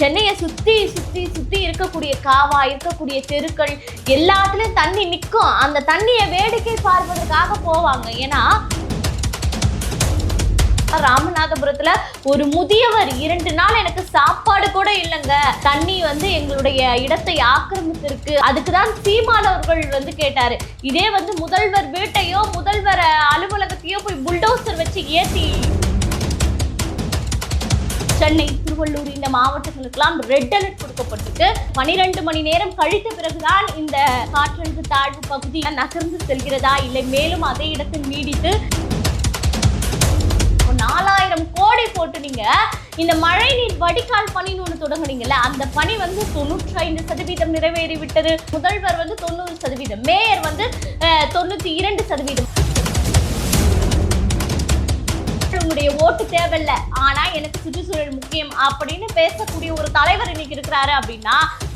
சென்னையை சுத்தி சுத்தி சுத்தி இருக்கக்கூடிய காவா இருக்கக்கூடிய தெருக்கள் எல்லாத்துலயும் தண்ணி நிற்கும் அந்த தண்ணியை வேடிக்கை பார்ப்பதற்காக போவாங்க. ஏன்னா ராமநாதபுரத்துல ஒரு முதியவர் இரண்டு நாள் எனக்கு சாப்பாடு கூட இல்லைங்க. தண்ணி வந்து எங்களுடைய இடத்தை ஆக்கிரமித்திருக்கு அதுக்கு தான் சீமானவர்கள் வந்து கேட்டாரு. இதே வந்து முதல்வர் வீட்டையோ முதல்வர் அலுவலகத்தையோ போய் புல்டோசர் வச்சு ஏத்தி சென்னை திருவள்ளூர் இந்த மாவட்டங்களுக்கெல்லாம் ரெட் அலர்ட் கொடுக்கப்பட்டிருக்கு. பனிரெண்டு மணி நேரம் கழித்த பிறகுதான் இந்த காற்றழுத்த தாழ்வு பகுதி நகர்ந்து செல்கிறதா இல்லை மேலும் அதே இடத்தில் நீடித்து நாலாயிரம் கோடி போட்டு நீங்க இந்த மழை நீர் வடிகால் பணின்னு ஒன்று தொடங்குனீங்கல்ல அந்த பணி வந்து தொண்ணூற்றி ஐந்து சதவீதம் நிறைவேறி விட்டது முதல்வர் வந்து தொண்ணூறு சதவீதம் மேயர் வந்து அஹ், தொண்ணூத்தி இரண்டு சதவீதம். உங்களுடைய ஓட்டு தேவையில்ல. ஆனா எனக்கு சுற்றுச்சூழல் முக்கியம் அப்படின்னு பேசக்கூடிய ஒரு தலைவர் இன்னைக்கு இருக்கிறாரு அப்படின்னா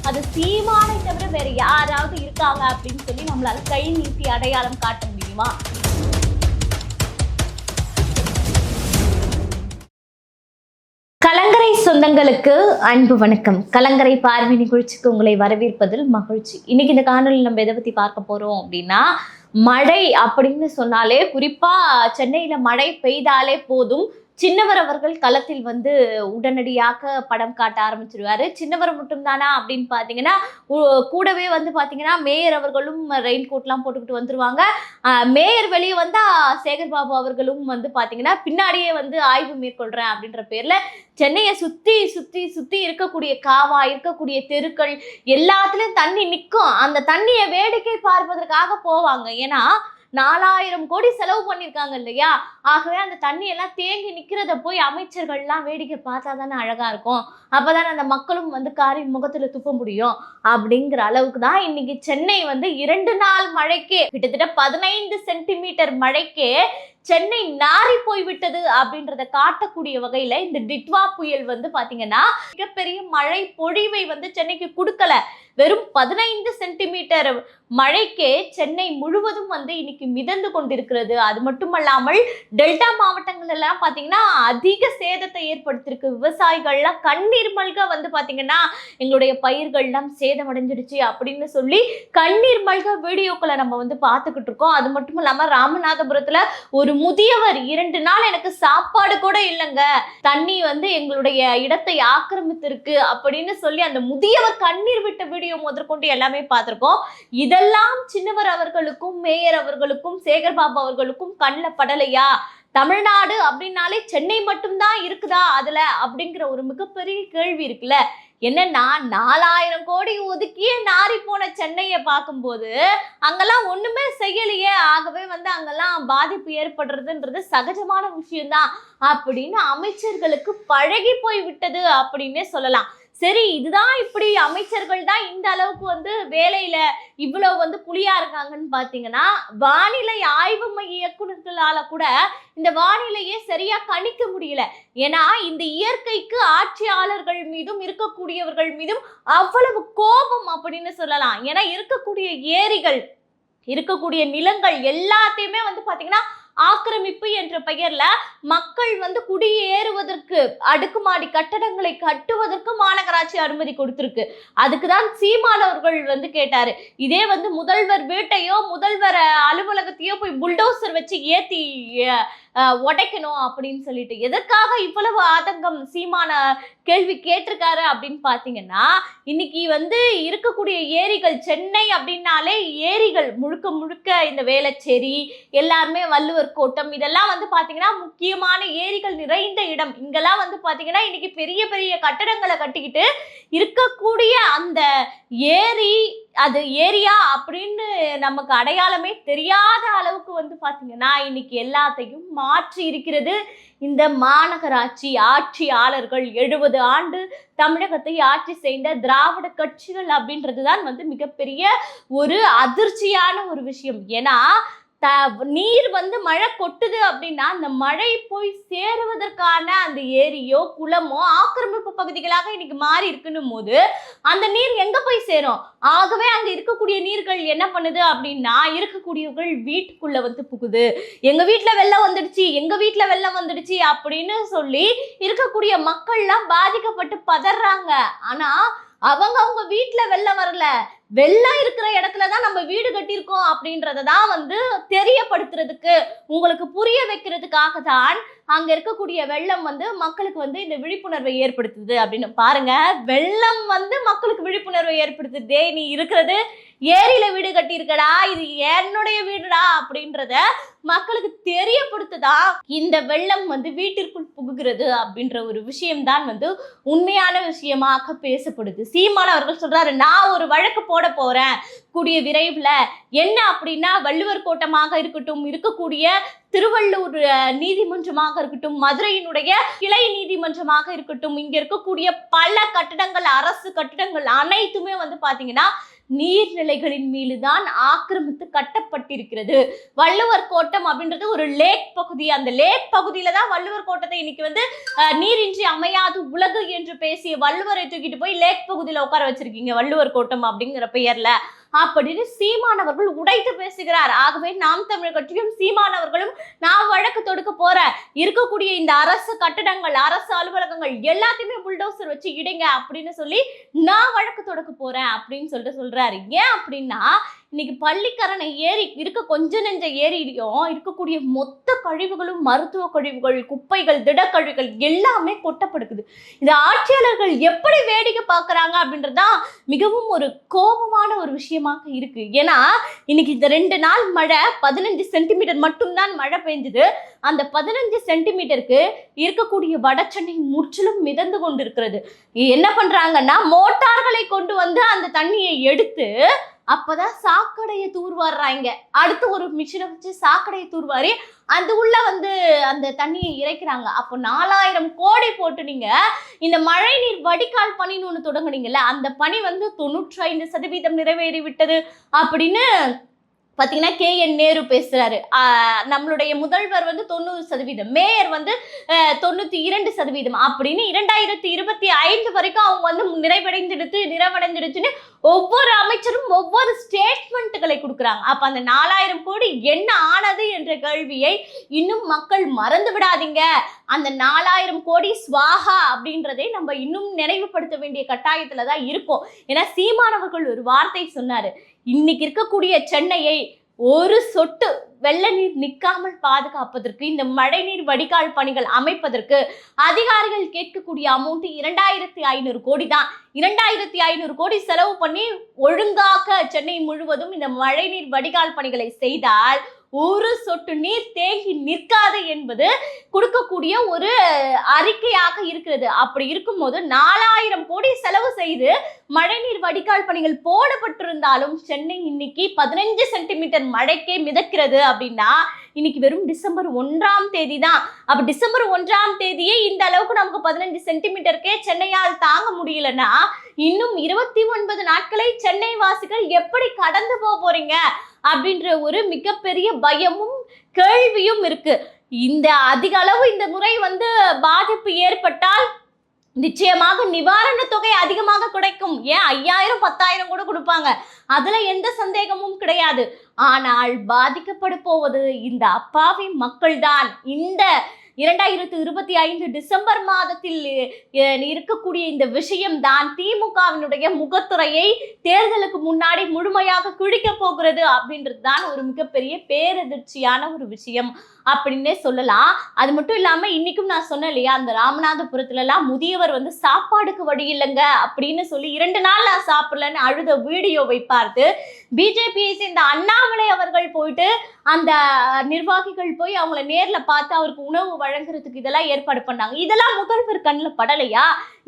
அது சீமானை தவிர வேற யாராவது இருக்காங்க அப்படின்னு சொல்லி நம்மளால கை நீட்டி அடையாளம் காட்ட முடியுமா? கலங்கரை சொந்தங்களுக்கு அன்பு வணக்கம். கலங்கரை பார்வை நிகழ்ச்சிக்கு உங்களை வரவேற்பதில் மகிழ்ச்சி. இன்னைக்கு இந்த காணொலி நம்ம எதை பத்தி பார்க்க போறோம் அப்படின்னா மழை அப்படின்னு சொன்னாலே குறிப்பாக சென்னையில் மழை பெய்தாலே போதும். சின்னவர் அவர்கள் களத்தில் வந்து உடனடியாக படம் காட்ட ஆரம்பிச்சிருவாரு. சின்னவர் மட்டும்தானா அப்படின்னு பார்த்தீங்கன்னா கூடவே வந்து பார்த்தீங்கன்னா மேயர் அவர்களும் ரெயின் கோட்லாம் போட்டுக்கிட்டு வந்துருவாங்க. மேயர் வெளியே வந்தால் சேகர் பாபு அவர்களும் வந்து பார்த்தீங்கன்னா பின்னாடியே வந்து ஆய்வு மேற்கொள்கிறேன் அப்படின்ற பேரில் சென்னையை சுற்றி சுற்றி சுற்றி இருக்கக்கூடிய காவா இருக்கக்கூடிய தெருக்கள் எல்லாத்துலேயும் தண்ணி நிற்கும் அந்த தண்ணியை வேடிக்கை பார்ப்பதற்காக போவாங்க. ஏன்னா நாலாயிரம் கோடி செலவு பண்ணியிருக்காங்க இல்லையா? ஆகவே அந்த தண்ணி எல்லாம் தேங்கி நிற்கிறத போய் அமைச்சர்கள்லாம் வேடிக்கை பார்த்தா தானே அழகாக இருக்கும். அப்பதானே அந்த மக்களும் வந்து காரி முகத்தில் துப்ப முடியும். அப்படிங்கிற அளவுக்கு தான் இன்னைக்கு சென்னை வந்து இரண்டு நாள் மழைக்கே கிட்டத்தட்ட பதினைந்து சென்டிமீட்டர் மழைக்கே சென்னை நாறி போய்விட்டது அப்படின்றத காட்டக்கூடிய வகையில இந்த டிட்வா புயல் வந்து பாத்தீங்கன்னா மிகப்பெரிய மழை பொழிவை வந்து சென்னைக்கு கொடுக்கல. வெறும் பதினைந்து சென்டிமீட்டர் மழைக்கே சென்னை முழுவதும் வந்து இன்னைக்கு மிதந்து கொண்டிருக்கிறது. அது மட்டுமல்லாமல் டெல்டா மாவட்டங்கள் எல்லாம் பாத்தீங்கன்னா அதிக சேதத்தை ஏற்படுத்தியிருக்கு. விவசாயிகள்லாம் கண்ணீர் மல்க வந்து பாத்தீங்கன்னா எங்களுடைய பயிர்கள்லாம் சேதமடைஞ்சிடுச்சு அப்படின்னு சொல்லி கண்ணீர் மல்க வீடியோக்களை நம்ம வந்து பார்த்துக்கிட்டு இருக்கோம். அது மட்டும் இல்லாம ராமநாதபுரத்துல ஒரு முதியவர் இரண்டு நாள் எனக்கு சாப்பாடு கூட இல்லைங்க. தண்ணி வந்து எங்களுடைய இடத்தை ஆக்கிரமித்திருக்கு அப்படின்னு சொல்லி அந்த முதியவர் கண்ணீர் விட்ட வீடியோ முதற்கொண்டு எல்லாமே பார்த்துருக்கோம். இதெல்லாம் சின்னவர் அவர்களுக்கும் மேயர் அவர்களுக்கும் சேகர் பாபு அவர்களுக்கும் கண்ணில் படலையா? தமிழ்நாடு அப்படின்னாலே சென்னை மட்டும்தான் இருக்குதா அதுல? அப்படிங்கிற ஒரு மிகப்பெரிய கேள்வி இருக்குல்ல. என்னன்னா நாலாயிரம் கோடி ஒதுக்கியே நாரி போன சென்னையை பார்க்கும்போது அங்கெல்லாம் ஒண்ணுமே செய்யலையே. ஆகவே வந்து அங்கெல்லாம் பாதிப்பு ஏற்படுறதுன்றது சகஜமான விஷயம்தான். அப்படின்னு அமைச்சர்களுக்கு பழகி போய் விட்டது அப்படின்னே சொல்லலாம். சரி இதுதான் இப்படி அமைச்சர்கள் தான் இந்த அளவுக்கு வந்து வேலையில இவ்வளவு வந்து புலியா இருக்காங்கன்னு பாத்தீங்கன்னா வானிலை ஆய்வு மைய இயக்குநர்களால கூட இந்த வானிலையை சரியா கணிக்க முடியல. ஏன்னா இந்த இயற்கைக்கு ஆட்சியாளர்கள் மீதும் இருக்கக்கூடியவர்கள் மீதும் அவ்வளவு கோபம் அப்படின்னு சொல்லலாம். ஏன்னா இருக்கக்கூடிய ஏரிகள் இருக்கக்கூடிய நிலங்கள் எல்லாத்தையுமே வந்து பாத்தீங்கன்னா ஆக்கிரமிப்பு என்ற பெயர்ல மக்கள் வந்து குடியேறுவதற்கு அடுக்குமாடி கட்டடங்களை கட்டுவதற்கு மாநகராட்சி அனுமதி கொடுத்திருக்கு. அதுக்கு தான் சீமானவர்கள் வந்து கேட்டாரு. இதே வந்து முதல்வர் வீட்டையோ முதல்வர் அலுவலகத்தையோ போய் புல்டோசர் வச்சு ஏத்தி உடைக்கணும் அப்படின்னு சொல்லிட்டு எதற்காக இவ்வளவு ஆதங்கம் சீமான கேள்வி கேட்டிருக்காரு அப்படின்னு பார்த்தீங்கன்னா இன்னைக்கு வந்து இருக்கக்கூடிய ஏரிகள் சென்னை அப்படின்னாலே ஏரிகள் முழுக்க முழுக்க இந்த வேளச்சேரி எல்லாருமே வள்ளுவர் கோட்டம் இதெல்லாம் வந்து பார்த்தீங்கன்னா முக்கியமான ஏரிகள் நிறைந்த இடம். இங்கெல்லாம் வந்து பார்த்தீங்கன்னா இன்னைக்கு பெரிய பெரிய கட்டடங்களை கட்டிக்கிட்டு இருக்கக்கூடிய அந்த ஏரி அது ஏரியா அப்படின்னு நமக்கு அடையாளமே தெரியாத அளவுக்கு வந்து பார்த்திங்கன்னா இன்னைக்கு எல்லாத்தையும் மாற்றி இருக்கிறது இந்த மாநகராட்சி ஆட்சியாளர்கள் எழுபது ஆண்டு தமிழகத்தை ஆட்சி செய்த திராவிட கட்சிகள் அப்படின்றது தான் வந்து மிகப்பெரிய ஒரு அதிர்ச்சியான ஒரு விஷயம். ஏன்னா த நீர் வந்து மழை கொட்டுது அப்படின்னா அந்த மழை போய் சேருவதற்கான அந்த ஏரியோ குளமோ ஆக்கிரமிப்பு பகுதிகளாக இன்னைக்கு மாறி இருக்குன்னும் போது அந்த நீர் எங்க போய் சேரும்? ஆகவே அங்க இருக்கக்கூடிய நீர்கள் என்ன பண்ணுது அப்படின்னா இருக்கக்கூடியவர்கள் வீட்டுக்குள்ள வந்து புகுது. எங்க வீட்டுல வெள்ளம் வந்துடுச்சு எங்க வீட்டுல வெள்ளம் வந்துடுச்சு அப்படின்னு சொல்லி இருக்கக்கூடிய மக்கள்லாம் பாதிக்கப்பட்டு பதறாங்க. ஆனா அவங்க அவங்க வீட்டுல வெள்ளம் வரல. வெள்ளம் இருக்கிற இடத்துல தான் நம்ம வீடு கட்டியிருக்கோம் அப்படின்றத தான் வந்து தெரியப்படுத்துறதுக்கு உங்களுக்கு புரிய வைக்கிறதுக்காக தான் அங்க இருக்கக்கூடிய வெள்ளம் வந்து மக்களுக்கு வந்து இந்த விழிப்புணர்வை ஏற்படுத்துது அப்படின்னு. பாருங்க வெள்ளம் வந்து மக்களுக்கு விழிப்புணர்வை ஏற்படுத்துது நீ இருக்கிறது. ஏரியில வீடு கட்டியிருக்கடா இது என்னுடைய வீடுடா அப்படின்றத மக்களுக்கு தெரியப்படுத்துதா? இந்த வெள்ளம் வந்து வீட்டிற்குள் புகுகிறது அப்படின்ற ஒரு விஷயம்தான் வந்து உண்மையான விஷயமாக பேசப்படுது. சீமான் அவர்கள் சொல்றாரு நான் ஒரு வழக்கு போட போறேன். கூடிய விரைவில் என்ன அப்படின்னா வள்ளுவர் கோட்டமாக இருக்கட்டும் இருக்கக்கூடிய திருவள்ளூர் நீதிமன்றமாக இருக்கட்டும் மதுரையினுடைய கிளை நீதிமன்றமாக இருக்கட்டும் இங்க இருக்கக்கூடிய பல கட்டடங்கள் அரசு கட்டடங்கள் அனைத்துமே வந்து பாத்தீங்கன்னா நீர்நிலைகளின் மீதுதான் ஆக்கிரமித்து கட்டப்பட்டிருக்கிறது. வள்ளுவர் கோட்டம் அப்படின்றது ஒரு லேக் பகுதி. அந்த லேக் பகுதியில தான் வள்ளுவர் கோட்டத்தை இன்னைக்கு வந்து நீரின்றி அமையாது உலகு என்று பேசிய வள்ளுவரை தூக்கிட்டு போய் லேக் பகுதியில உட்கார வச்சிருக்கீங்க வள்ளுவர் கோட்டம் அப்படிங்கிற பெயர்ல. அப்படின்னு சீமானவர்கள் உடைத்து பேசுகிறார். ஆகவே நாம் தமிழ் கட்சியும் சீமானவர்களும் நான் வழக்கு தொடுக்க போற இருக்கக்கூடிய இந்த அரசு கட்டடங்கள் அரசு அலுவலகங்கள் எல்லாத்தையுமே புல்டோசர் வச்சு இடுங்க அப்படின்னு சொல்லி நான் வழக்கு தொடுக்க போறேன் அப்படின்னு சொல்லிட்டு சொல்றாரு. ஏன் அப்படின்னா இன்னைக்கு பள்ளிக்கரணை ஏரி இருக்க கொஞ்ச நெஞ்ச ஏரியிலையும் இருக்கக்கூடிய மொத்த கழிவுகளும் மருத்துவ கழிவுகள் குப்பைகள் திடக்கழிவுகள் எல்லாமே கொட்டப்படுக்குது. இந்த ஆட்சியாளர்கள் எப்படி வேடிக்கை பார்க்குறாங்க அப்படின்றதுதான் மிகவும் ஒரு கோபமான ஒரு விஷயமாக இருக்கு. ஏன்னா இன்னைக்கு இந்த ரெண்டு நாள் மழை பதினஞ்சு சென்டிமீட்டர் மட்டும்தான் மழை பெஞ்சுது அந்த பதினஞ்சு சென்டிமீட்டருக்கு இருக்கக்கூடிய வடச்சென்னை முற்றிலும் மிதந்து கொண்டிருக்கிறது. என்ன பண்றாங்கன்னா மோட்டார்களை கொண்டு வந்து அந்த தண்ணியை எடுத்து அப்பதான் சாக்கடையை தூர்வாடுறாங்க அடுத்து ஒரு மிஷினை வச்சு சாக்கடையை தூர்வாரி அந்த உள்ள வந்து அந்த தண்ணியை இறைக்கிறாங்க. அப்போ நாலாயிரம் கோடி போட்டு நீங்க இந்த மழை நீர் வடிகால் பணின்னு ஒன்று தொடங்குனீங்கல்ல அந்த பணி வந்து தொண்ணூற்றி ஐந்து சதவீதம் நிறைவேறி விட்டது அப்படின்னு பார்த்தீங்கன்னா கே என் நேரு பேசுகிறாரு நம்மளுடைய முதல்வர் வந்து தொண்ணூறு சதவீதம் மேயர் வந்து தொண்ணூற்றி இரண்டு சதவீதம் அப்படின்னு இரண்டாயிரத்தி இருபத்தி ஐந்து வரைக்கும் அவங்க வந்து நிறைவடைந்துடுத்து நிறைவடைஞ்சிடுச்சுன்னு ஒவ்வொரு அமைச்சரும் ஒவ்வொரு ஸ்டேட்மெண்ட்டுகளை கொடுக்குறாங்க. அப்போ அந்த நாலாயிரம் கோடி என்ன ஆனது என்ற கேள்வியை இன்னும் மக்கள் மறந்து விடாதீங்க. அந்த நாலாயிரம் கோடி ஸ்வாகா அப்படின்றதை நம்ம இன்னும் நினைவுபடுத்த வேண்டிய கட்டாயத்தில் தான் இருக்கும். ஏன்னா சீமானவர்கள் ஒரு வார்த்தை சொன்னார் இன்னைக்கு இருக்கக்கூடிய சென்னையை ஒரு சொட்டு வெள்ள நீர் நிற்காமல் பாதுகாப்பதற்கு இந்த மழைநீர் வடிகால் பணிகள் அமைப்பதற்கு அதிகாரிகள் கேட்கக்கூடிய அமௌண்ட் இரண்டாயிரத்தி ஐநூறு கோடி தான். இரண்டாயிரத்தி ஐநூறு கோடி செலவு பண்ணி ஒழுங்காக சென்னை முழுவதும் இந்த மழைநீர் வடிகால் பணிகளை செய்தால் ஒரு சொட்டு நீர் தேங்கி நிற்காது என்பது கொடுக்கக்கூடிய ஒரு அறிக்கையாக இருக்கிறது. அப்படி இருக்கும்போது நாலாயிரம் கோடி செலவு செய்து மழைநீர் வடிகால் பணிகள் போடப்பட்டிருந்தாலும் சென்னை இன்னைக்கு பதினஞ்சு சென்டிமீட்டர் மழைக்கே மிதக்கிறது அப்படின்னா இன்னைக்கு வெறும் டிசம்பர் ஒன்றாம் தேதி தான் அப்ப டிசம்பர் ஒன்றாம் தேதியே இந்த அளவுக்கு நமக்கு பதினஞ்சு சென்டிமீட்டருக்கே சென்னையால் தாங்க முடியலன்னா இன்னும் இருபத்தி ஒன்பது நாட்களை சென்னை வாசிகள் எப்படி கடந்து போக போறீங்க? அப்படின்ற ஒரு மிகப்பெரிய பயமும் கேள்வியும் இருக்கு. இந்த அதிக அளவு இந்த முறை வந்து பாதிப்பு ஏற்பட்டால் நிச்சயமாக நிவாரண தொகை அதிகமாக கிடைக்கும். ஏன்? ஐயாயிரம் பத்தாயிரம் கூட கொடுப்பாங்க. அதுல எந்த சந்தேகமும் கிடையாது. ஆனால் பாதிக்கப்பட போவது இந்த அப்பாவி மக்கள்தான். இந்த இரண்டாயிரத்து இருபத்தி ஐந்து டிசம்பர் மாதத்தில் இருக்கக்கூடிய இந்த விஷயம்தான் திமுகவினுடைய முகத்துறையை தேர்தலுக்கு முன்னாடி முழுமையாக கிழிக்க போகிறது அப்படின்றது தான் ஒரு மிகப்பெரிய பேரதிர்ச்சியான ஒரு விஷயம். அப்படின்னே சொல்லலாம். அது மட்டும் இல்லாமல் இன்றைக்கும் நான் சொன்னேன் இல்லையா அந்த ராமநாதபுரத்துலலாம் முதியவர் வந்து சாப்பாடுக்கு வழி இல்லைங்க அப்படின்னு சொல்லி இரண்டு நாள் நான் சாப்பிடலன்னு அழுத வீடியோவை பார்த்து பிஜேபியை சேர்ந்த அண்ணாமலை அவர்கள் போயிட்டு அந்த நிர்வாகிகள் போய் அவங்கள நேரில் பார்த்து அவருக்கு உணவு வழங்குறதுக்கு இதெல்லாம் ஏற்பாடு பண்ணாங்க. இதெல்லாம் முதல்வர் கண்ணில் படலையா?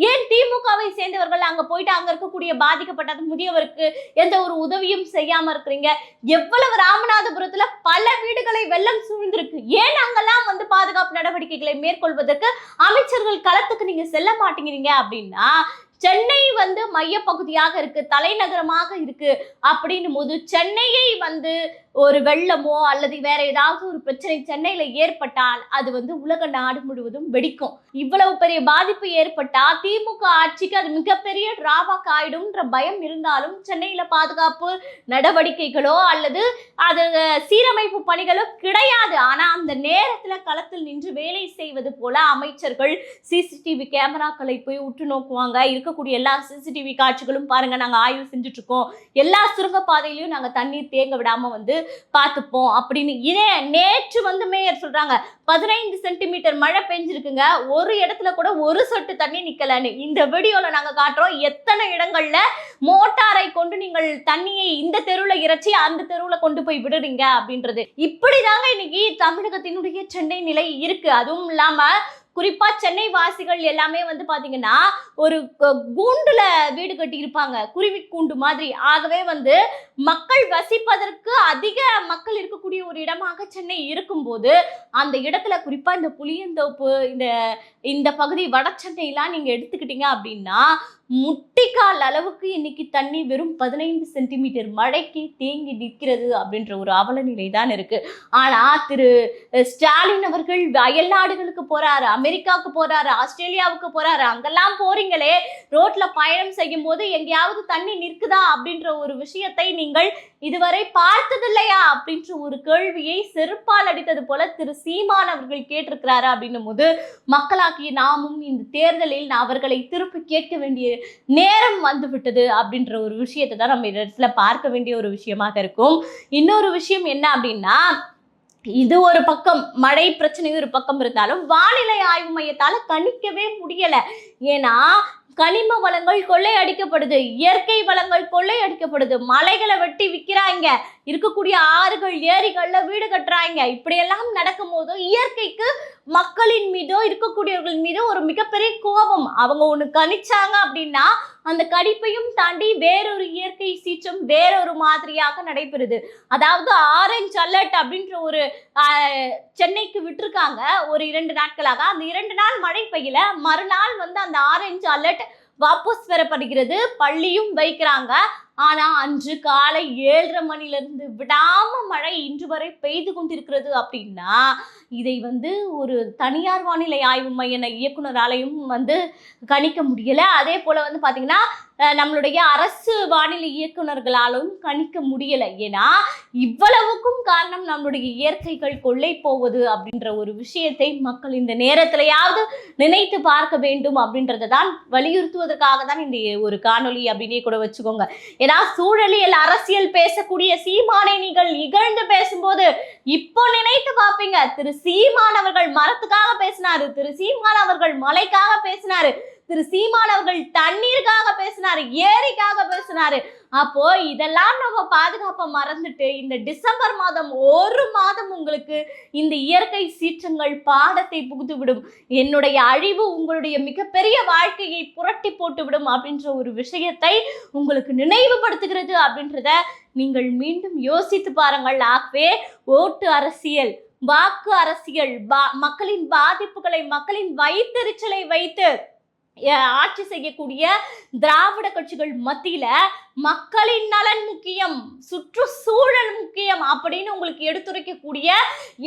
ஏன் திமுகவை சேர்ந்தவர்கள் அங்கே போயிட்டு அங்கே இருக்கக்கூடிய பாதிக்கப்பட்ட முதியவருக்கு எந்த ஒரு உதவியும் செய்யாமல் இருக்கிறீங்க? எவ்வளவு ராமநாதபுரத்தில் பல வீடுகளை வெள்ளம் சூழ்ந்திருக்கு. ஏன் அங்கெல்லாம் வந்து பாதுகாப்பு நடவடிக்கைகளை மேற்கொள்வதற்கு அமைச்சர்கள் களத்துக்கு நீங்க செல்ல மாட்டேங்கிறீங்க அப்படின்னா சென்னை வந்து மையப்பகுதியாக இருக்கு தலைநகரமாக இருக்கு அப்படின்னும் போது சென்னையை வந்து ஒரு வெள்ளமோ அல்லது வேற ஏதாவது ஒரு பிரச்சனை சென்னையில ஏற்பட்டால் அது வந்து உலக நாடு முழுவதும் வெடிக்கும். இவ்வளவு பெரிய பாதிப்பு ஏற்பட்டா திமுக ஆட்சிக்கு அது மிகப்பெரிய டிராபாக் ஆயிடும்ன்ற பயம் இருந்தாலும் சென்னையில பாதுகாப்பு நடவடிக்கைகளோ அல்லது அது சீரமைப்பு பணிகளோ கிடையாது. ஆனா அந்த நேரத்துல களத்தில் நின்று வேலை செய்வது போல அமைச்சர்கள் சிசிடிவி கேமராக்களை போய் உற்று நோக்குவாங்க. இருக்கக்கூடிய எல்லா சிசிடிவி காட்சிகளும் பாருங்க நாங்க ஆய்வு செஞ்சுட்டு இருக்கோம். எல்லா சுரங்கப்பாதையிலையும் நாங்க தண்ணீர் தேங்க விடாம வந்து பார்த்துப்போம் அப்படின்னு. இதே நேற்று வந்து மேயர் சொல்கிறாங்க பதினைந்து சென்டிமீட்டர் மழை பெஞ்சிருக்குங்க ஒரு இடத்துல கூட ஒரு சொட்டு தண்ணி நிற்கலன்னு இந்த வீடியோவில் நாங்கள் காட்டுறோம் எத்தனை இடங்கள்ல மோட்டாரை கொண்டு நீங்கள் தண்ணியை இந்த தெருவில் இறைச்சி அந்த தெருவில் கொண்டு போய் விடுறீங்க அப்படின்றது. இப்படிதாங்க இன்னைக்கு தமிழகத்தினுடைய சென்னை நிலை இருக்கு. அதுவும் இல்லாமல் குறிப்பா சென்னை வாசிகள் எல்லாமே வந்து பாத்தீங்கன்னா ஒரு கூண்டுல வீடு கட்டி இருப்பாங்க குருவி கூண்டு மாதிரி. ஆகவே வந்து மக்கள் வசிப்பதற்கு அதிக மக்கள் இருக்கக்கூடிய ஒரு இடமாக சென்னை இருக்கும்போது அந்த இடத்துல குறிப்பா இந்த புளியந்தோப்பு இந்த இந்த பகுதி வட சென்னையெல்லாம் நீங்க எடுத்துக்கிட்டீங்க அப்படின்னா முட்டிக்கால் அளவுக்கு இன்னைக்கு தண்ணி வெறும் பதினைந்து சென்டிமீட்டர் மழைக்கு தேங்கி நிற்கிறது அப்படின்ற ஒரு அவல நிலை தான் இருக்கு. ஆனா திரு ஸ்டாலின் அவர்கள் அயல் நாடுகளுக்கு போறாரு அமெரிக்காவுக்கு போறாரு ஆஸ்திரேலியாவுக்கு போறாரு அங்கெல்லாம் போறீங்களே ரோட்ல பயணம் செய்யும் போது எங்கேயாவது தண்ணி நிற்குதா அப்படின்ற ஒரு விஷயத்தை நீங்கள் இதுவரை பார்த்ததில்லையா அப்படின்ற ஒரு கேள்வியை செருப்பால் அடித்தது போல திரு சீமான் அவர்கள் கேட்டிருக்கிறாரு அப்படின்னும் போது மக்களாகிய நாமும் இந்த தேர்தலில் அவர்களை திருப்பி கேட்க வேண்டிய நேரம் வந்து விட்டது அப்படின்ற ஒரு விஷயத்தை தான் நம்ம இந்த இடத்துல பார்க்க வேண்டிய ஒரு விஷயமாக இருக்கும். இன்னொரு விஷயம் என்ன அப்படின்னா இது ஒரு பக்கம் மழை பிரச்சனை ஒரு பக்கம் இருந்தாலும் வானிலை ஆய்வு மையத்தால கணிக்கவே முடியல. ஏன்னா கனிம வளங்கள் கொள்ளையடிக்கப்படுது இயற்கை வளங்கள் கொள்ளையடிக்கப்படுது மலைகளை வெட்டி விற்கிறாங்க. இருக்கக்கூடிய ஆறுகள் ஏரிகள்ல வீடு கட்டுறாங்க. இப்படியெல்லாம் நடக்கும்போது இயற்கைக்கு மக்களின் மீதோ இருக்கக்கூடியவர்கள் மீதோ ஒரு மிகப்பெரிய கோபம். அவங்க ஒண்ணு கணிச்சாங்க அப்படின்னா அந்த கணிப்பையும் தாண்டி வேறொரு இயற்கை சீற்றம் வேறொரு மாதிரியாக நடைபெறுது. அதாவது ஆரஞ்சு அலர்ட் அப்படின்ற ஒரு சென்னைக்கு விட்டிருக்காங்க. ஒரு இரண்டு நாட்களாக. அந்த இரண்டு நாள் மழை பெய்யல. மறுநாள் வந்து அந்த ஆரஞ்சு அலர்ட் வாபஸ் பெறப்படுகிறது. பள்ளியும் வைக்கிறாங்க. ஆனா அன்று காலை ஏழரை மணிலிருந்து விடாம மழை இன்று வரை பெய்து கொண்டிருக்கிறது அப்படின்னா இதை வந்து ஒரு தனியார் வானிலை ஆய்வு மைய இயக்குனராலையும் வந்து கணிக்க முடியல. அதே போல வந்து பாத்தீங்கன்னா நம்மளுடைய அரசு வானிலை இயக்குனர்களாலும் கணிக்க முடியலை. ஏன்னா இவ்வளவுக்கும் காரணம் நம்மளுடைய இயற்கைகள் கொள்ளை போவது அப்படின்ற ஒரு விஷயத்தை மக்கள் இந்த நேரத்திலையாவது நினைத்து பார்க்க வேண்டும் அப்படின்றத தான் வலியுறுத்துவதற்காக தான் இந்த ஒரு காணொளி அப்படின்னே கூட வச்சுக்கோங்க. ஏன்னா சூழலியல் அரசியல் பேசக்கூடிய சீமானை நீங்கள் இகழ்ந்து பேசும்போது இப்போ நினைத்து பார்ப்பீங்க. திரு சீமான் அவர்கள் மரத்துக்காக பேசினாரு திரு சீமான் அவர்கள் மலைக்காக பேசினாரு திரு சீமான் அவர்கள் தண்ணீருக்காக பேசினாரு ஏரிக்காக பேசினாரு. அப்போ இதெல்லாம் நம்ம பாதுகாப்பை மறந்துட்டு இந்த டிசம்பர் மாதம் ஒரு மாதம் உங்களுக்கு இந்த இயற்கை சீற்றங்கள் பாடத்தை புகுத்து விடும் என்னுடைய அழிவு உங்களுடைய மிகப்பெரிய வாழ்க்கையை புரட்டி போட்டு விடும் அப்படின்ற ஒரு விஷயத்தை உங்களுக்கு நினைவுபடுத்துகிறது அப்படின்றத நீங்கள் மீண்டும் யோசித்து பாருங்கள். ஆகவே ஓட்டு அரசியல் வாக்கு அரசியல் பா மக்களின் பாதிப்புகளை மக்களின் வயிற்றுச்சலை வைத்து ஆட்சி செய்யக்கூடிய திராவிட கட்சிகள் மத்தியில மக்களின் நலன் முக்கியம் சுற்றுச்சூழல் முக்கியம் அப்படின்னு உங்களுக்கு எடுத்துரைக்கக்கூடிய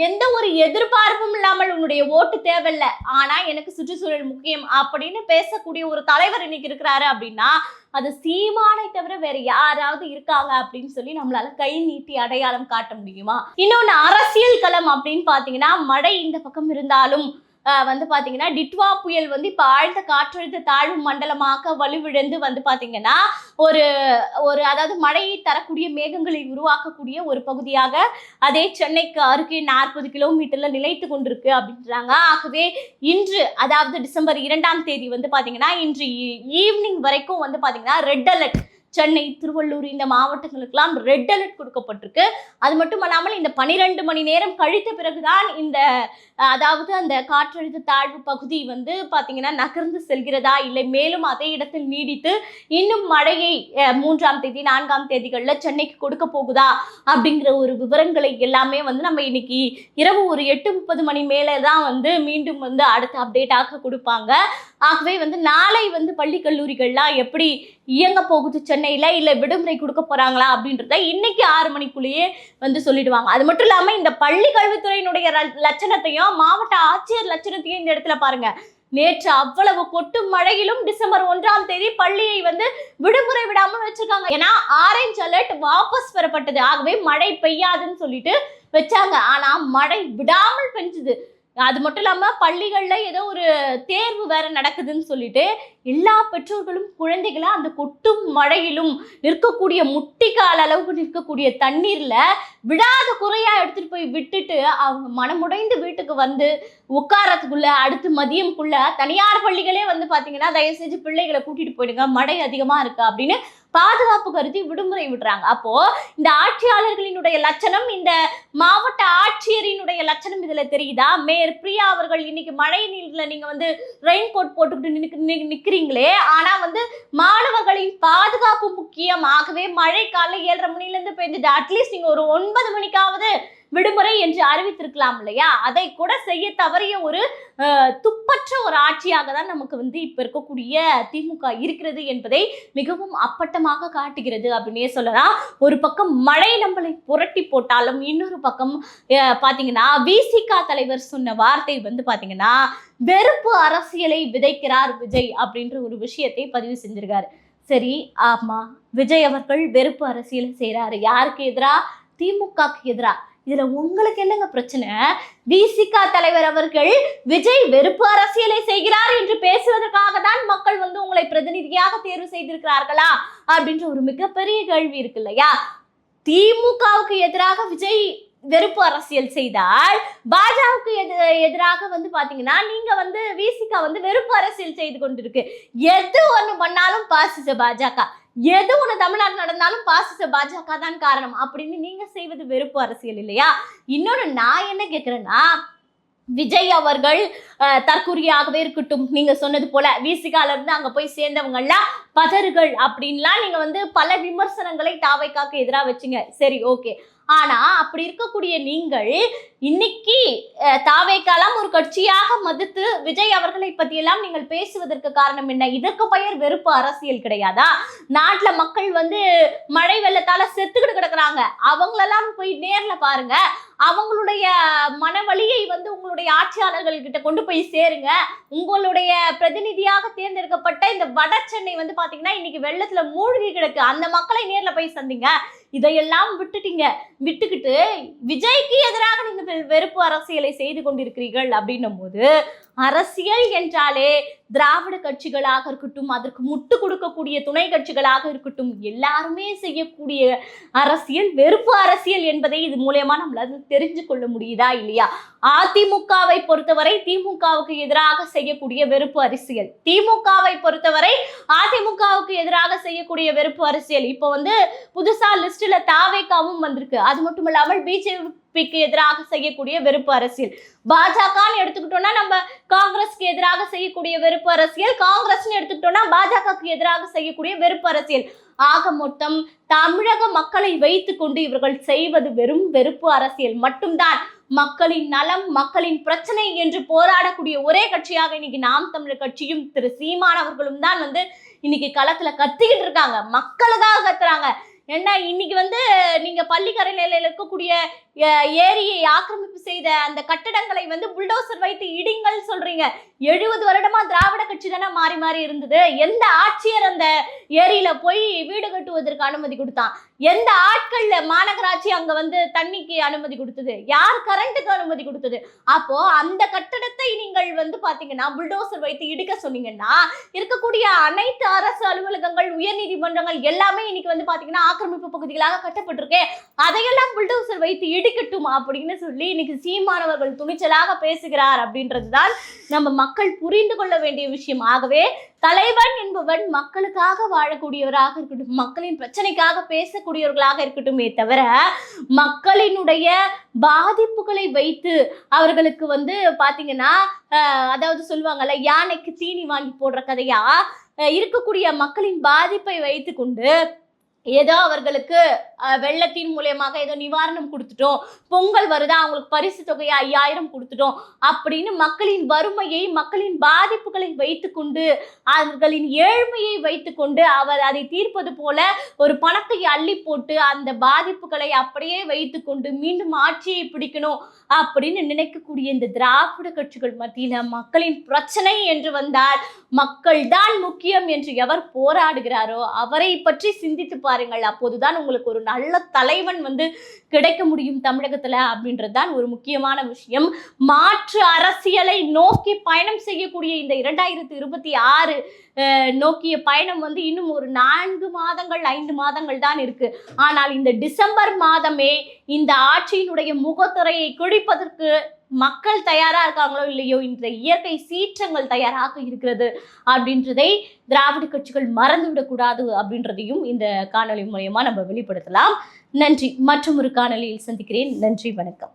எந்த ஒரு எதிர்பார்ப்பும் இல்லாமல் உன்னுடைய ஓட்டு தேவையில்லை. ஆனா எனக்கு சுற்றுச்சூழல் முக்கியம் அப்படின்னு பேசக்கூடிய ஒரு தலைவர் இன்னைக்கு இருக்கிறாரு அப்படின்னா அது சீமானை தவிர வேற யாராவது இருக்காங்க அப்படின்னு சொல்லி நம்மளால கை நீட்டி அடையாளம் காட்ட முடியுமா? இன்னொன்னு அரசியல் களம் அப்படின்னு பாத்தீங்கன்னா மழை இந்த பக்கம் இருந்தாலும் வந்து பார்த்தீங்கன்னா டிட்வா புயல் வந்து இப்போ ஆழ்ந்த காற்றழுத்த தாழ்வு மண்டலமாக வலுவிழந்து வந்து பார்த்தீங்கன்னா ஒரு ஒரு அதாவது மழையை தரக்கூடிய மேகங்களை உருவாக்கக்கூடிய ஒரு பகுதியாக அதே சென்னைக்கு அருகே நாற்பது கிலோமீட்டரில் நிலைத்து கொண்டிருக்கு அப்படின்றாங்க. ஆகவே இன்று அதாவது டிசம்பர் இரண்டாம் தேதி வந்து பார்த்தீங்கன்னா இன்று ஈவினிங் வரைக்கும் வந்து பார்த்தீங்கன்னா ரெட் அலர்ட் சென்னை திருவள்ளூர் இந்த மாவட்டங்களுக்கெல்லாம் ரெட் அலர்ட் கொடுக்கப்பட்டிருக்கு. அது மட்டும் அல்லாமல் இந்த பனிரெண்டு மணி நேரம் கழித்த பிறகுதான் இந்த அதாவது அந்த காற்றழுத்த தாழ்வு பகுதி வந்து பார்த்தீங்கன்னா நகர்ந்து செல்கிறதா இல்லை மேலும் அதே இடத்தில் நீடித்து இன்னும் மழையை மூன்றாம் தேதி நான்காம் தேதிகளில் சென்னைக்கு கொடுக்க போகுதா அப்படிங்கிற ஒரு விவரங்களை எல்லாமே வந்து நம்ம இன்னைக்கு இரவு ஒரு எட்டு முப்பது மணி மேலே தான் வந்து மீண்டும் வந்து அடுத்த அப்டேட்டாக கொடுப்பாங்க. ஆகவே வந்து நாளை வந்து பள்ளி கல்லூரிகள்லாம் எப்படி இயங்க போகுது சென்னையில் இல்லை விடுமுறை கொடுக்க போகிறாங்களா அப்படின்றத இன்னைக்கு ஆறு மணிக்குள்ளேயே வந்து சொல்லிடுவாங்க. அது மட்டும் இல்லாமல் இந்த பள்ளி கல்வித்துறையினுடைய லட்சணத்தையும் மாவட்ட ஆட்சியர் லட்சணத்தையும் இந்த இடத்துல பாருங்க. நேற்று அவ்வளவு கொட்டும் மழையிலும் டிசம்பர் ஒன்றாம் தேதி பள்ளியை வந்து விடுமுறை விடாமல் வச்சிருக்காங்க. ஏன்னா ஆரஞ்சு அலர்ட் வாபஸ் பெறப்பட்டது. ஆகவே மழை பெய்யாதுன்னு சொல்லிட்டு வச்சாங்க. ஆனா மழை விடாமல் பெஞ்சுது. அது மட்டும் இல்லாமல் பள்ளிகளில் ஏதோ ஒரு தேர்வு வேற நடக்குதுன்னு சொல்லிட்டு எல்லா பெற்றோர்களும் குழந்தைகளை அந்த கொட்டும் மழையிலும் நிற்கக்கூடிய முட்டிக்கால அளவுக்கு நிற்கக்கூடிய தண்ணீரில் விடாத குறையாக எடுத்துகிட்டு போய் விட்டுட்டு அவங்க மனமுடைந்து வீட்டுக்கு வந்து உட்காரத்துக்குள்ள அடுத்து மதியம்குள்ள தனியார் பள்ளிகளே வந்து பார்த்தீங்கன்னா தயவு செஞ்சு பிள்ளைகளை கூட்டிகிட்டு போயிடுங்க. மழை அதிகமாக இருக்கா அப்படின்னு பாதுகாப்பு கருதி விடுமுறை விடுறாங்க. அப்போ இந்த ஆட்சியாளர்களினுடைய லட்சணம் இந்த மாவட்ட ஆட்சியரினுடைய லட்சணம் இதுல தெரியுதா? மேயர் பிரியா அவர்கள் இன்னைக்கு மழை நீர்ல நீங்க வந்து ரெயின் கோட் போட்டுக்கிட்டு நிக்கிறீங்களே. ஆனா வந்து மாணவர்களின் பாதுகாப்பு முக்கியமாகவே மழை காலை ஏழரை மணில இருந்து பெஞ்சது அட்லீஸ்ட் நீங்க ஒரு ஒன்பது மணிக்காவது விடுமுறை என்று அறிவித்திருக்கலாம் இல்லையா? அதை கூட செய்ய தவறிய ஒரு துப்பற்ற ஒரு ஆட்சியாக தான் நமக்கு வந்து இப்போ இருக்கக்கூடிய திமுக இருக்கிறது என்பதை மிகவும் அப்பட்டமாக காட்டுகிறது அப்படின்னே சொல்லலாம். ஒரு பக்கம் மழை நம்மளை புரட்டி போட்டாலும் இன்னொரு பக்கம் பார்த்தீங்கன்னா விசிகா தலைவர் சொன்ன வார்த்தை வந்து பார்த்தீங்கன்னா வெறுப்பு அரசியலை விதைக்கிறார் விஜய் அப்படின்ற ஒரு விஷயத்தை பதிவு செஞ்சிருக்காரு. சரி ஆமா விஜய் அவர்கள் வெறுப்பு அரசியலை செய்கிறாரு யாருக்கு எதிராக திமுகக்கு எதிராக இதுல உங்களுக்கு என்னங்க பிரச்சனை? விசிகா தலைவர் அவர்கள் விஜய் வெறுப்பு அரசியலை செய்கிறார் என்று பேசுவதற்காக தான் மக்கள் வந்து உங்களை பிரதிநிதியாக தேர்வு செய்திருக்கிறார்களா? அப்படின்ற ஒரு மிகப்பெரிய கேள்வி இருக்கு இல்லையா? திமுகவுக்கு எதிராக விஜய் வெறுப்பு அரசியல் செய்தால் பாஜகவுக்கு எது எதிராக வந்து பாத்தீங்கன்னா நீங்க வந்து விசிகா வந்து வெறுப்பு அரசியல் செய்து கொண்டிருக்கு. எது ஒண்ணு பண்ணாலும் பாசிச பாஜக. எது ஒண்ணு தமிழ்நாடு நடந்தாலும் பாசிச்ச பாஜக தான் காரணம். அப்படின்னு நீங்க செய்வது வெறுப்பு அரசியல் இல்லையா? இன்னொன்னு நான் என்ன கேக்குறேன்னா விஜய் அவர்கள் அஹ், இருக்கட்டும். நீங்க சொன்னது போல விசிகால இருந்து அங்க போய் சேர்ந்தவங்கலாம் பதறுகள் அப்படின்லாம் நீங்க வந்து பல விமர்சனங்களை தாவைக்காக்கு எதிராக வச்சுங்க. சரி ஓகே. ஆனா அப்படி இருக்கக்கூடிய நீங்கள் இன்னைக்கு அஹ், தாவேக்காலாம் ஒரு கட்சியாக மதித்து விஜய் அவர்களை பற்றியெல்லாம் நீங்கள் பேசுவதற்கு காரணம் என்ன? இதற்கு பெயர் வெறுப்பு அரசியல் கிடையாதா? நாட்டுல மக்கள் வந்து மழை வெள்ளத்தால செத்துக்கிட்டு கிடக்குறாங்க. அவங்களெல்லாம் போய் நேர்ல பாருங்க. அவங்களுடைய மனவழியை வந்து உங்களுடைய ஆட்சியாளர்கள் கிட்ட கொண்டு போய் சேருங்க. உங்களுடைய பிரதிநிதியாக தேர்ந்தெடுக்கப்பட்ட இந்த வட சென்னை வந்து பாத்தீங்கன்னா இன்னைக்கு வெள்ளத்துல மூழ்கி கிடக்கு. அந்த மக்களை நேர்ல போய் சந்திங்க. இதையெல்லாம் விட்டுட்டீங்க. விட்டுக்கிட்டு விஜய்க்கு எதிராக நீங்க வெறுப்பு அரசியலை செய்து கொண்டிருக்கிறீர்கள் அப்படின்னும் போது அரசியல் என்றாலே திராவிட கட்சிகளாக இருக்கட்டும் அதற்கு முட்டு கொடுக்கக்கூடிய துணை கட்சிகளாக இருக்கட்டும் எல்லாருமே செய்யக்கூடிய அரசியல் வெறுப்பு அரசியல் என்பதை இது மூலயமா நம்மளால தெரிஞ்சு கொள்ள முடியுதா இல்லையா? அதிமுகவை பொறுத்தவரை திமுகவுக்கு எதிராக செய்யக்கூடிய வெறுப்பு அரசியல். திமுகவை பொறுத்தவரை அதிமுகவுக்கு எதிராக செய்யக்கூடிய வெறுப்பு அரசியல். இப்போ வந்து புதுசா லிஸ்ட்ல தாவேக்காவும் வந்திருக்கு. அது மட்டும் இல்லாமல் பிஜேபிக்கு எதிராக செய்யக்கூடிய வெறுப்பு அரசியல். பாஜகன்னு எடுத்துக்கிட்டோம்னா நம்ம காங்கிரஸ்க்கு எதிராக செய்யக்கூடிய வெறுப்பு வெறுப்பு அரசியல். காங்கிரஸ்னு எடுத்துக்கிட்டோம்னா பாஜகவுக்கு எதிராக செய்யக்கூடிய வெறுப்பு அரசியல். ஆக மொத்தம் தமிழக மக்களை வைத்துக்கொண்டு இவர்கள் செய்வது வெறும் வெறுப்பு அரசியல் மட்டும்தான். மக்களின் நலம் மக்களின் பிரச்சனை என்று போராடக்கூடிய ஒரே கட்சியாக இன்னைக்கு நாம் தமிழர் கட்சியும் திரு சீமான் அவர்களும் தான் வந்து இன்னைக்கு களத்துல கத்திக்கிட்டு இருக்காங்க. மக்களுக்காக கத்துறாங்க. ஏன்னா இன்னைக்கு வந்து நீங்க பள்ளிக்கரையில இருக்கக்கூடிய ஏரியை ஆக்கிரமிப்பு செய்த அந்த கட்டடங்களை வந்து புல்டோசர் வைத்து இடிங்கள் சொல்றீங்க. எழுபது வருடமா திராவிட கட்சி தானே மாறி மாறி இருந்தது. எந்த ஆட்சியர் அந்த ஏரியில போய் வீடு கட்டுவதற்கு அனுமதி கொடுத்தான்? எந்த ஆட்கள்ல மாநகராட்சி அங்க வந்து தண்ணிக்கு அனுமதி கொடுத்தது? யார் கரண்ட்டுக்கு அனுமதி கொடுத்தது? அப்போ அந்த கட்டடத்தை நீங்கள் வந்து பாத்தீங்கன்னா புல்டோசர் வைத்து இடிக்க சொன்னீங்கன்னா இருக்கக்கூடிய அனைத்து அரசு அலுவலகங்கள் உயர்நீதிமன்றங்கள் எல்லாமே இன்னைக்கு வந்து பாத்தீங்கன்னா ஆக்கிரமிப்பு பகுதிகளாக கட்டப்பட்டிருக்கு. அதையெல்லாம் புல்டோசர் வைத்து இடி இடிக்கட்டும் அப்படின்னு சொல்லி இன்னைக்கு சீமானவர்கள் துணிச்சலாக பேசுகிறார் அப்படின்றதுதான் நம்ம மக்கள் புரிந்து கொள்ள வேண்டிய விஷயம். ஆகவே தலைவன் என்பவன் மக்களுக்காக வாழக்கூடியவராக இருக்கட்டும் மக்களின் பிரச்சனைக்காக பேசக்கூடியவர்களாக இருக்கட்டுமே தவிர மக்களினுடைய பாதிப்புகளை வைத்து அவர்களுக்கு வந்து பாத்தீங்கன்னா அஹ், அதாவது சொல்லுவாங்கல்ல யானைக்கு தீனி வாங்கி போடுற கதையா இருக்கக்கூடிய மக்களின் பாதிப்பை வைத்து கொண்டு ஏதோ அவர்களுக்கு வெள்ளத்தின் மூலியமாக ஏதோ நிவாரணம் கொடுத்துட்டோம். பொங்கல் வருதா அவங்களுக்கு பரிசு தொகையை ஐயாயிரம் கொடுத்துட்டோம் அப்படின்னு மக்களின் வறுமையை மக்களின் பாதிப்புகளை வைத்துக்கொண்டு அவர்களின் ஏழ்மையை வைத்துக்கொண்டு அவர் அதை தீர்ப்பது போல ஒரு பணத்தை அள்ளி போட்டு அந்த பாதிப்புகளை அப்படியே வைத்துக்கொண்டு மீண்டும் ஆட்சியை பிடிக்கணும் அப்படின்னு நினைக்கக்கூடிய இந்த திராவிட கட்சிகள் மத்தியில் மக்களின் பிரச்சனை என்று வந்தால் மக்கள் தான் முக்கியம் என்று எவர் போராடுகிறாரோ அவரை பற்றி சிந்தித்து பாருங்கள். அப்போதுதான் உங்களுக்கு ஒரு நல்ல தலைவன் வந்து கிடைக்க முடியும் தமிழகத்துல அப்படின்றது தான் ஒரு முக்கியமான விஷயம். மாற்று அரசியலை நோக்கி பயணம் செய்யக்கூடிய இந்த இரண்டாயிரத்தி இருபத்தி ஆறு நோக்கிய பயணம் வந்து இன்னும் ஒரு நான்கு மாதங்கள் ஐந்து மாதங்கள் தான் இருக்கு. ஆனால் இந்த டிசம்பர் மாதமே இந்த ஆட்சியினுடைய முகத்துறையை குழிப்பதற்கு மக்கள் தயாரா இருக்காங்களோ இல்லையோ இந்த இயற்கை சீற்றங்கள் தயாராக இருக்கிறது அப்படின்றதை திராவிட கட்சிகள் மறந்து விடக்கூடாது அப்படின்றதையும் இந்த காணொளி மூலயமா நம்ம வெளிப்படுத்தலாம். நன்றி. மற்றும் ஒரு காணொளியில் சந்திக்கிறேன். நன்றி. வணக்கம்.